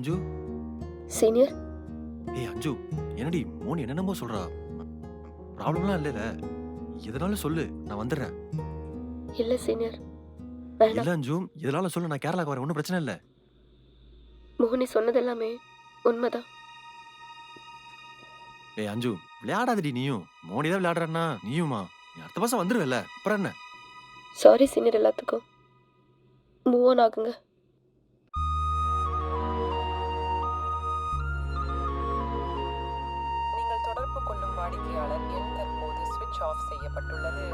Senior ஏய் அஞ்சு. என்னடி மோனி என்னென்னமோ சொல்றா. ப்ராப்ளம்லாம் இல்லைல்ல எதனாலும் சொல்லு நான் வந்துடுறேன். இல்ல சீனியர் இல்ல அஞ்சு. எதனால சொல்லு நான் கேரளாக்கு வரேன். ஒன்றும் பிரச்சனை இல்லை. மோகினி சொன்னதெல்லாமே உண்மைதான். ஏய் அஞ்சு. விளையாடாதடி நீயும். மோனி தான் விளையாடுறன்னா நீயுமா? நீ அடுத்த மாசம் வந்துருவல்ல. அப்புறம் என்ன? சாரி சீனியர் எல்லாத்துக்கும். மூவ் ஆன் ஆகுங்க. கொள்ளும் வாடிக்கையாளர் எண் தற்போது சுவிட்ச் ஆஃப் செய்யப்பட்டுள்ளது.